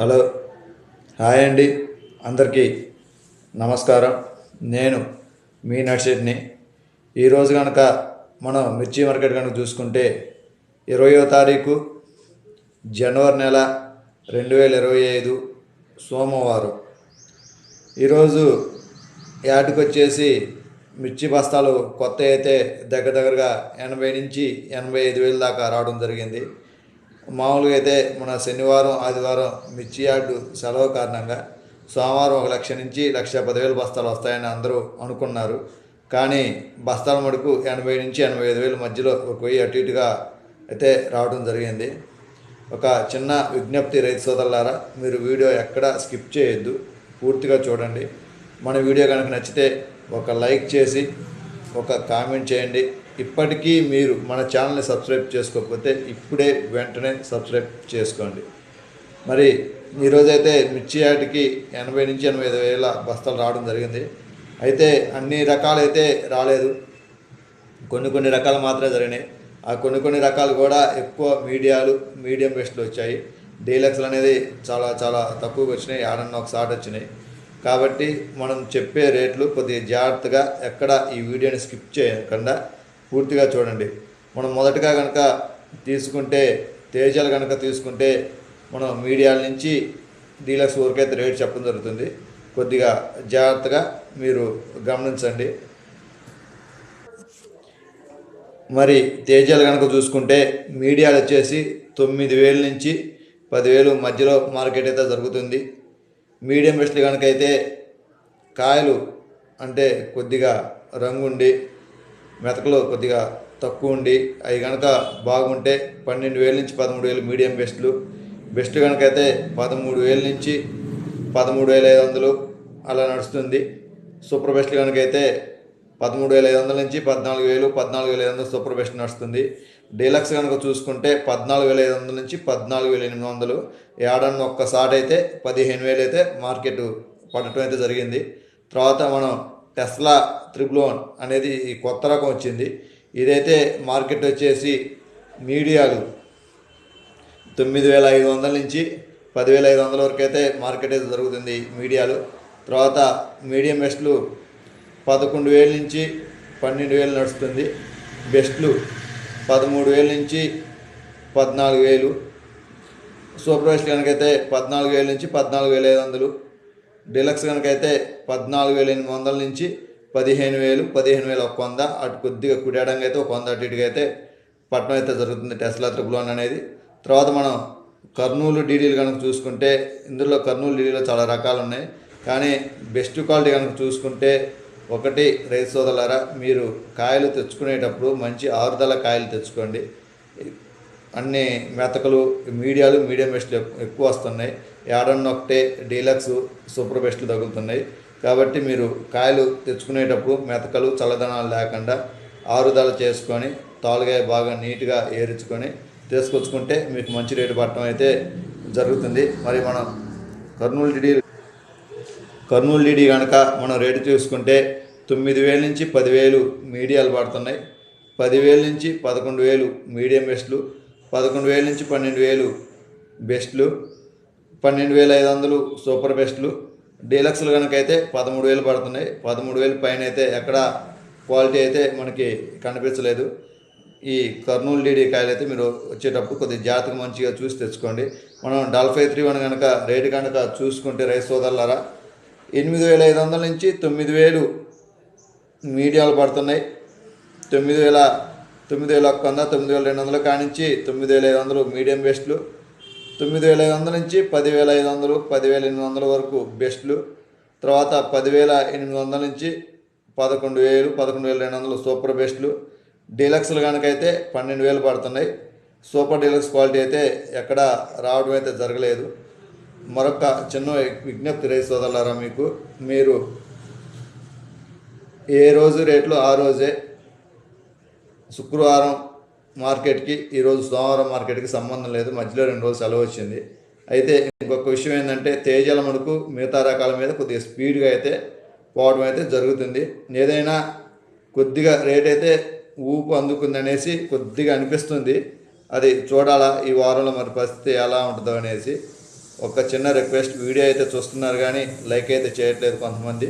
Hello. Hi అండి. అందరికీ నమస్కారం. నేను మీ నర్షెట్ని ఈరోజు కనుక మనం మిర్చి మార్కెట్ కనుక చూసుకుంటే ఇరవయో తారీఖు జనవరి నెల రెండు వేల ఇరవై ఐదు సోమవారం. ఈరోజు యాడ్కి వచ్చేసి మిర్చి బస్తాలు కొత్త అయితే దగ్గర దగ్గరగా ఎనభై నుంచి ఎనభై ఐదు వేలు దాకా రావడం జరిగింది. మామూలుగా అయితే మన శనివారం ఆదివారం మిర్చి యార్డు సెలవు కారణంగా సోమవారం ఒక లక్ష నుంచి లక్ష పదివేలు బస్తాలు వస్తాయని అందరూ అనుకున్నారు. కానీ బస్తాల మటుకు ఎనభై నుంచి ఎనభై ఐదు వేల మధ్యలో ఒక వెయ్యి అటు ఇటుగా అయితే రావడం జరిగింది. ఒక చిన్న విజ్ఞప్తి రైతు సోదరులారా మీరు వీడియో ఎక్కడ స్కిప్ చేయొద్దు పూర్తిగా చూడండి. మన వీడియో కనుక నచ్చితే ఒక లైక్ చేసి ఒక కామెంట్ చేయండి. ఇప్పటికీ మీరు మన ఛానల్ని సబ్స్క్రైబ్ చేసుకోకపోతే ఇప్పుడే వెంటనే సబ్స్క్రైబ్ చేసుకోండి. మరి ఈరోజైతే మిర్చి యాటికి ఎనభై నుంచి ఎనభై ఐదు వేల బస్తాలు రావడం జరిగింది. అయితే అన్ని రకాలైతే రాలేదు. కొన్ని కొన్ని రకాలు మాత్రమే జరిగినాయి. ఆ కొన్ని కొన్ని రకాలు కూడా ఎక్కువ మీడియాలు మీడియం బెస్ట్లు వచ్చాయి. డీలక్స్లు అనేది చాలా చాలా తక్కువగా వచ్చినాయి. ఆడన్న ఒక షాట్ వచ్చినాయి. కాబట్టి మనం చెప్పే రేట్లు కొద్దిగా జాగ్రత్తగా ఎక్కడ ఈ వీడియోని స్కిప్ చేయకుండా పూర్తిగా చూడండి. మనం మొదటగా కనుక తీసుకుంటే తేజాలు కనుక తీసుకుంటే మనం మీడియాల నుంచి డీలక్స్ వరకు అయితే రేట్ చెప్పడం జరుగుతుంది. కొద్దిగా జాగ్రత్తగా మీరు గమనించండి. మరి తేజాలు కనుక చూసుకుంటే మీడియాలు వచ్చేసి తొమ్మిది వేల నుంచి పదివేలు మధ్యలో మార్కెట్ అయితే జరుగుతుంది. మీడియం బెస్ట్లు కనుక అయితే కాయలు అంటే కొద్దిగా రంగుండి మెతకలు కొద్దిగా తక్కువ ఉండి అవి కనుక బాగుంటే పన్నెండు వేల నుంచి పదమూడు వేలు మీడియం బెస్ట్లు. బెస్ట్ కనుక అయితే పదమూడు వేల నుంచి పదమూడు వేల ఐదు వందలు అలా నడుస్తుంది. సూపర్ బెస్ట్ కనుక అయితే పదమూడు వేల ఐదు వందల నుంచి పద్నాలుగు వేలు పద్నాలుగు వేల ఐదు వందలు సూపర్ బెస్ట్ నడుస్తుంది. డీలక్స్ కనుక చూసుకుంటే పద్నాలుగు వేల ఐదు వందల నుంచి పద్నాలుగు వేల ఎనిమిది వందలు. ఏడాన్ని ఒక్క షాట్ అయితే పదిహేను వేలు అయితే మార్కెట్ పడటం అయితే జరిగింది. తర్వాత మనం టెస్లా త్రిబుల్ అనేది ఈ కొత్త రకం వచ్చింది. ఇదైతే మార్కెట్ వచ్చేసి మీడియాలు తొమ్మిది వేల ఐదు వందల నుంచి పదివేల ఐదు వందల వరకు అయితే మార్కెట్ అయితే జరుగుతుంది మీడియాలు. తర్వాత మీడియం బెస్ట్లు పదకొండు వేల నుంచి పన్నెండు వేలు నడుస్తుంది. బెస్ట్లు పదమూడు వేల నుంచి పద్నాలుగు వేలు. సూపర్ బెస్ట్ కనుకైతే పద్నాలుగు వేల నుంచి పద్నాలుగు వేల ఐదు వందలు. డీలక్స్ అయితే పద్నాలుగు వేల ఎనిమిది వందల నుంచి పదిహేను వేలు పదిహేను వేల ఒక వంద. అటు కొద్దిగా కుడేయడంగా అయితే ఒక వంద అటు ఇటుగా అయితే పట్టణం అయితే జరుగుతుంది టెస్లా త్రిపుల్ వన్ అనేది. తర్వాత మనం కర్నూలు డీడీలు కనుక చూసుకుంటే ఇందులో కర్నూలు డీడీలో చాలా రకాలు ఉన్నాయి. కానీ బెస్ట్ క్వాలిటీ కనుక చూసుకుంటే ఒకటి రైతు సోదరులారా మీరు కాయలు తెచ్చుకునేటప్పుడు మంచి ఆరుదల కాయలు తెచ్చుకోండి. అన్ని మెతకలు మీడియాలు మీడియం బెస్ట్లు ఎక్కువ వస్తున్నాయి. ఏడన్న ఒకటే డీలక్స్ సూపర్ బెస్ట్లు తగులుతున్నాయి. కాబట్టి మీరు కాయలు తెచ్చుకునేటప్పుడు మెతకలు చల్లదనాలు లేకుండా ఆరుదల చేసుకొని తాలుగాయ బాగా నీట్గా ఏరించుకొని తీసుకొచ్చుకుంటే మీకు మంచి రేటు పట్టడం అయితే జరుగుతుంది. మరి మనం కర్నూలు డిడి కర్నూలు డిడి కనుక మనం రేటు చూసుకుంటే తొమ్మిది వేల నుంచి పదివేలు మీడియాలు పడుతున్నాయి. పదివేల నుంచి పదకొండు వేలు మీడియం బెస్ట్లు పదకొండు వేల నుంచి పన్నెండు వేలు బెస్ట్లు పన్నెండు వేల ఐదు వందలు సూపర్ బెస్ట్లు. డీలక్స్లు కనుక అయితే పదమూడు వేలు పడుతున్నాయి. పదమూడు వేలు పైన అయితే ఎక్కడ క్వాలిటీ అయితే మనకి కనిపించలేదు. ఈ కర్నూలు డీడీ కాయలు అయితే మీరు వచ్చేటప్పుడు కొద్దిగా జాతకు మంచిగా చూసి తెచ్చుకోండి. మనం డల్ఫై త్రీ వన్ కనుక రేటు కనుక చూసుకుంటే రైస్ సోదరులారా ఎనిమిది వేల ఐదు వందల నుంచి తొమ్మిది వేలు మీడియాలు పడుతున్నాయి. తొమ్మిది వేల తొమ్మిది వేల ఒక్క వంద తొమ్మిది వేల రెండు వందల కానించి తొమ్మిది వేల ఐదు వందలు మీడియం బెస్ట్లు. తొమ్మిది వేల ఐదు వందల నుంచి పదివేల ఐదు వందలు పదివేల ఎనిమిది వందల వరకు బెస్ట్లు. తర్వాత పదివేల ఎనిమిది వందల నుంచి పదకొండు వేలు పదకొండు వేల రెండు వందలు సూపర్ బెస్ట్లు. డీలక్స్లు కనుకైతే పన్నెండు వేలు పడుతున్నాయి. సూపర్ డీలక్స్ క్వాలిటీ అయితే ఎక్కడ రావడం అయితే జరగలేదు. మరొక చిన్న విజ్ఞప్తి రైతు సోదరులారా మీకు మీరు ఏ రోజు రేట్లు ఆ రోజే. శుక్రవారం మార్కెట్కి ఈరోజు సోమవారం మార్కెట్కి సంబంధం లేదు. మధ్యలో రెండు రోజులు సెలవు వచ్చింది. అయితే ఇంకొక విషయం ఏంటంటే తేజాల మడుకు మిగతా రకాల మీద కొద్దిగా స్పీడ్గా అయితే పోవడం అయితే జరుగుతుంది. ఏదైనా కొద్దిగా రేట్ అయితే ఊపు అందుకుందనేసి కొద్దిగా అనిపిస్తుంది. అది చూడాలా ఈ వారంలో మరి పరిస్థితి ఎలా ఉంటుందో అనేసి. ఒక చిన్న రిక్వెస్ట్ వీడియో అయితే చూస్తున్నారు కానీ లైక్ అయితే చేయట్లేదు కొంతమంది.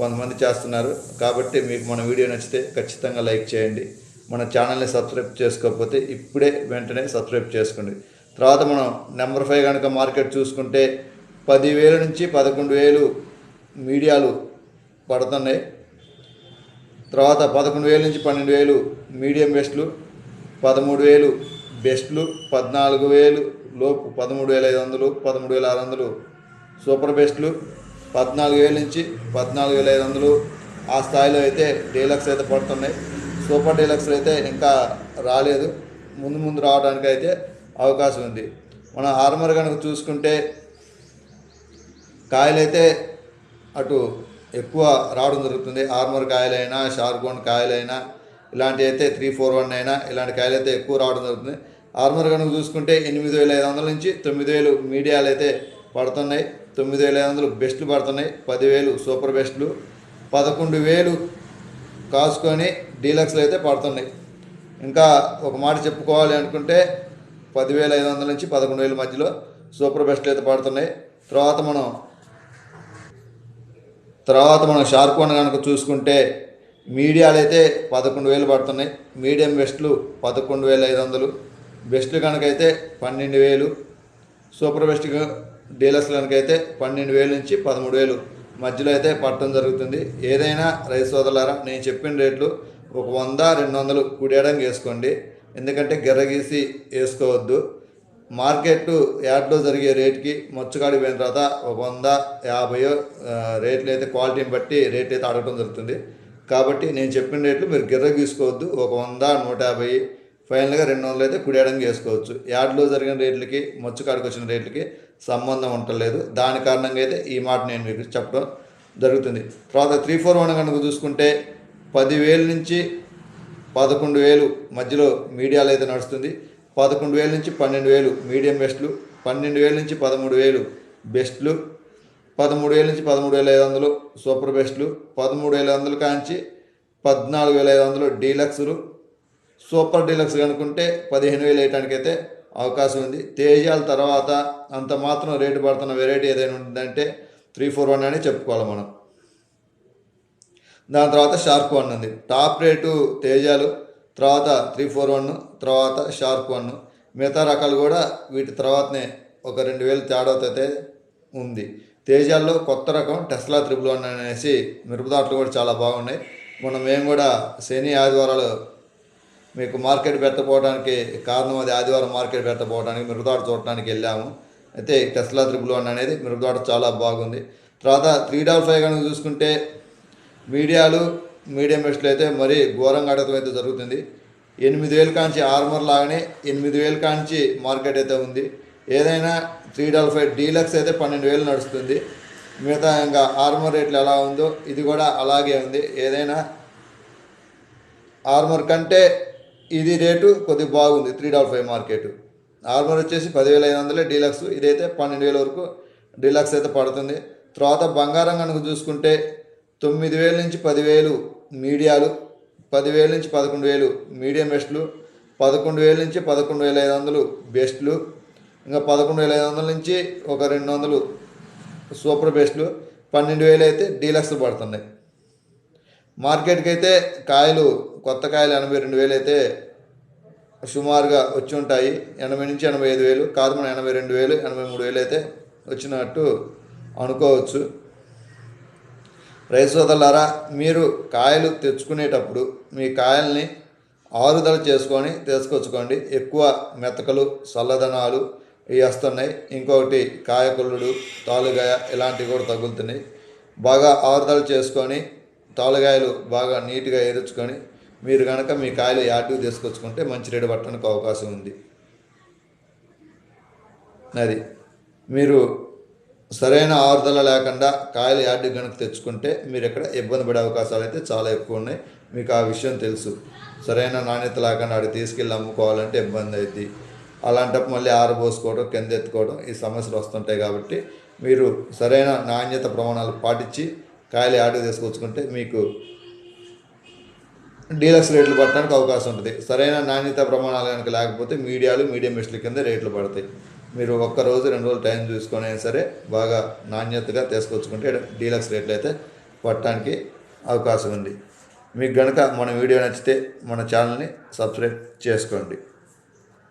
కొంతమంది చేస్తున్నారు. కాబట్టి మీకు మన వీడియో నచ్చితే ఖచ్చితంగా లైక్ చేయండి. మన ఛానల్ని సబ్స్క్రైబ్ చేసుకోకపోతే ఇప్పుడే వెంటనే సబ్స్క్రైబ్ చేసుకోండి. తర్వాత మనం నెంబర్ ఫైవ్ కనుక మార్కెట్ చూసుకుంటే పదివేల నుంచి పదకొండు వేలు మీడియాలు పడుతున్నాయి. తర్వాత పదకొండు వేల నుంచి పన్నెండు వేలు మీడియం బెస్ట్లు పదమూడు వేలు బెస్ట్లు పద్నాలుగు వేలు లోపు పదమూడు వేల ఐదు వందలు పదమూడు వేల ఆరు వందలు సూపర్ బెస్ట్లు పద్నాలుగు వేల నుంచి పద్నాలుగు వేల ఐదు వందలు ఆ స్థాయిలో అయితే డీలక్స్ అయితే పడుతున్నాయి. సూపర్ డీలక్స్ అయితే ఇంకా రాలేదు. ముందు ముందు రావడానికి అయితే అవకాశం ఉంది. మనం హార్మర్ కనుక చూసుకుంటే కాయలైతే అటు ఎక్కువ రావడం జరుగుతుంది. ఆర్మర్ కాయలైనా షార్గోన్ కాయలైనా ఇలాంటి అయితే త్రీ ఫోర్ వన్ అయినా ఇలాంటి కాయలు అయితే ఎక్కువ రావడం జరుగుతుంది. ఆర్మర్ కనుక చూసుకుంటే ఎనిమిది వేల ఐదు వందల నుంచి తొమ్మిది వేలు మీడియాలు అయితే పడుతున్నాయి. తొమ్మిది వేల ఐదు వందలు బెస్ట్లు పడుతున్నాయి. పదివేలు సూపర్ బెస్ట్లు. పదకొండు వేలు కాసుకొని డీలక్స్లు అయితే పడుతున్నాయి. ఇంకా ఒక మాట చెప్పుకోవాలి అనుకుంటే పదివేల ఐదు వందల నుంచి పదకొండు వేల మధ్యలో సూపర్ బెస్ట్లు అయితే పడుతున్నాయి. తర్వాత మనం తర్వాత మనం షార్క్ వన్ కనుక చూసుకుంటే మీడియాలు అయితే పదకొండు వేలు పడుతున్నాయి. మీడియం బెస్ట్లు పదకొండు వేల ఐదు వందలు. బెస్ట్లు కనుక అయితే పన్నెండు వేలు. సూపర్ బెస్ట్ డీలర్స్ కనుకైతే పన్నెండు వేలు నుంచి పదమూడు వేలు. మధ్యలో అయితే పట్టడం జరుగుతుంది. ఏదైనా రైతు సోదరులారా నేను చెప్పిన రేట్లు ఒక వంద రెండు వందలు కుడేయడానికి వేసుకోండి. ఎందుకంటే గెర్రగీసి వేసుకోవద్దు. మార్కెట్ యాడ్లో జరిగే రేట్కి మచ్చుకాడి పోయిన తర్వాత ఒక వంద యాభై రేట్లు అయితే క్వాలిటీని బట్టి రేట్ అయితే అడగడం జరుగుతుంది. కాబట్టి నేను చెప్పిన రేట్లు మీరు గిర్ర గీసుకోవద్దు. ఒక వంద నూట యాభై ఫైనల్గా రెండు వందలు అయితే కుడేయడం వేసుకోవచ్చు. యాడ్లో జరిగిన రేట్లకి మచ్చుకాడికి వచ్చిన రేట్లకి సంబంధం ఉండలేదు. దాని కారణంగా అయితే ఈ మాట నేను మీకు చెప్పడం జరుగుతుంది. తర్వాత త్రీ ఫోర్ వన్ కనుక చూసుకుంటే పదివేల నుంచి పదకొండు వేలు మధ్యలో మీడియాలో అయితే నడుస్తుంది. పదకొండు వేల నుంచి పన్నెండు వేలు మీడియం బెస్ట్లు పన్నెండు వేల నుంచి పదమూడు వేలు బెస్ట్లు పదమూడు వేల నుంచి పదమూడు వేల ఐదు వందలు సూపర్ బెస్ట్లు పదమూడు వేల వందలు కాంచి పద్నాలుగు వేల ఐదు వందలు డీలక్స్లు. సూపర్ డీలక్స్ కనుక్కుంటే పదిహేను వేలు వేయటానికైతే అవకాశం ఉంది. తేజాల తర్వాత అంత మాత్రం రేటు పడుతున్న వెరైటీ ఏదైనా ఉంటుందంటే త్రీ ఫోర్ వన్ అని చెప్పుకోవాలి మనం. దాని తర్వాత షార్క్ వన్ ఉంది. టాప్ రేటు తేజాలు తర్వాత త్రీ ఫోర్ వన్ తర్వాత షార్క్ వన్ మిగతా రకాలు కూడా వీటి తర్వాతనే ఒక రెండు వేలు తేడాతో ఉంది. తేజాల్లో కొత్త రకం టెస్లా త్రిబుల్ వన్ అనేసి మిరపదాట్లు కూడా చాలా బాగున్నాయి. మొన్న మేము కూడా శని ఆదివారాలు మీకు మార్కెట్ పెట్టకపోవడానికి కారణం అది ఆదివారం మార్కెట్ పెట్టకపోవడానికి మిరపదాట చూడటానికి వెళ్ళాము. అయితే టెస్లా త్రిబుల్ వన్ అనేది మిరపదాట చాలా బాగుంది. తర్వాత త్రీ డబల్ ఫైవ్ కనుక చూసుకుంటే మీడియాలు మీడియం బెస్ట్లు అయితే మరీ ఘోరంగా అడగడం అయితే జరుగుతుంది. ఎనిమిది వేల కాంచి ఆర్మర్ లాగానే ఎనిమిది వేల కాంచి మార్కెట్ అయితే ఉంది. ఏదైనా త్రీ డబల్ ఫైవ్ డీలక్స్ అయితే పన్నెండు వేలు నడుస్తుంది. మిగతా ఇంకా ఆర్మర్ రేట్లు ఎలా ఉందో ఇది కూడా అలాగే ఉంది. ఏదైనా ఆర్మర్ కంటే ఇది రేటు కొద్దిగా బాగుంది three double five market armour వచ్చేసి పదివేల ఐదు వందలే డీలక్స్. ఇదైతే పన్నెండు వేల వరకు డీలక్స్ అయితే పడుతుంది. తర్వాత బంగారం కనుక చూసుకుంటే తొమ్మిది వేల నుంచి పదివేలు మీడియాలు పదివేల నుంచి పదకొండు వేలు మీడియం బెస్ట్లు పదకొండు వేల నుంచి పదకొండు వేల ఐదు వందలు బెస్ట్లు ఇంకా పదకొండు వేల ఐదు వందల నుంచి ఒక రెండు వందలు సూపర్ బెస్ట్లు పన్నెండు వేలు అయితే డీలక్స్ పడుతున్నాయి. మార్కెట్కి అయితే కాయలు కొత్త కాయలు ఎనభై రెండు వేలు అయితే సుమారుగా వచ్చి ఉంటాయి. ఎనభై నుంచి ఎనభై ఐదు వేలు కార్బన్ ఎనభై రెండు వేలు ఎనభై మూడు వేలు అయితే వచ్చినట్టు అనుకోవచ్చు. రైతు సోదరులారా మీరు కాయలు తెచ్చుకునేటప్పుడు మీ కాయల్ని ఆరుదల చేసుకొని తీసుకొచ్చుకోండి. ఎక్కువ మెతకలు చల్లదనాలు ఇవి వస్తున్నాయి. ఇంకొకటి కాయకొల్లుడు తాలుగాయ ఇలాంటివి కూడా తగులుతున్నాయి. బాగా ఆరుదల చేసుకొని తాలుగాయలు బాగా నీట్గా ఎరుచుకొని మీరు కనుక మీ కాయలు యాక్టివ్ తీసుకొచ్చుకుంటే మంచి రేటు పట్టడానికి అవకాశం ఉంది. అది. మీరు సరైన ఆరుదల లేకుండా కాయలు యార్డు కనుక తెచ్చుకుంటే మీరు ఎక్కడ ఇబ్బంది పడే అవకాశాలు అయితే చాలా ఎక్కువ ఉన్నాయి. మీకు ఆ విషయం తెలుసు. సరైన నాణ్యత లేకుండా అడిగి తీసుకెళ్ళి అమ్ముకోవాలంటే ఇబ్బంది అవుతుంది అలాంటప్పుడు మళ్ళీ ఆరబోసుకోవడం కింద ఎత్తుకోవడం ఈ సమస్యలు వస్తుంటాయి కాబట్టి మీరు సరైన నాణ్యత ప్రమాణాలు పాటించి కాయలు యార్డు తీసుకొచ్చుకుంటే మీకు డీలక్స్ రేట్లు పడటానికి అవకాశం ఉంటుంది. సరైన నాణ్యత ప్రమాణాలు కనుక లేకపోతే మీడియాలు మీడియం బెస్ట్ల కింద రేట్లు పడతాయి. మీరు ఒక్క రోజు రెండు రోజులు టైం చూసుకొని అయినా సరే బాగా నాణ్యతగా తీసుకొచ్చుకుంటే డీలక్స్ రేట్లు అయితే పట్టడానికి అవకాశం ఉంది. మీకు కనుక మన వీడియో నచ్చితే మన ఛానల్ని సబ్స్క్రైబ్ చేసుకోండి.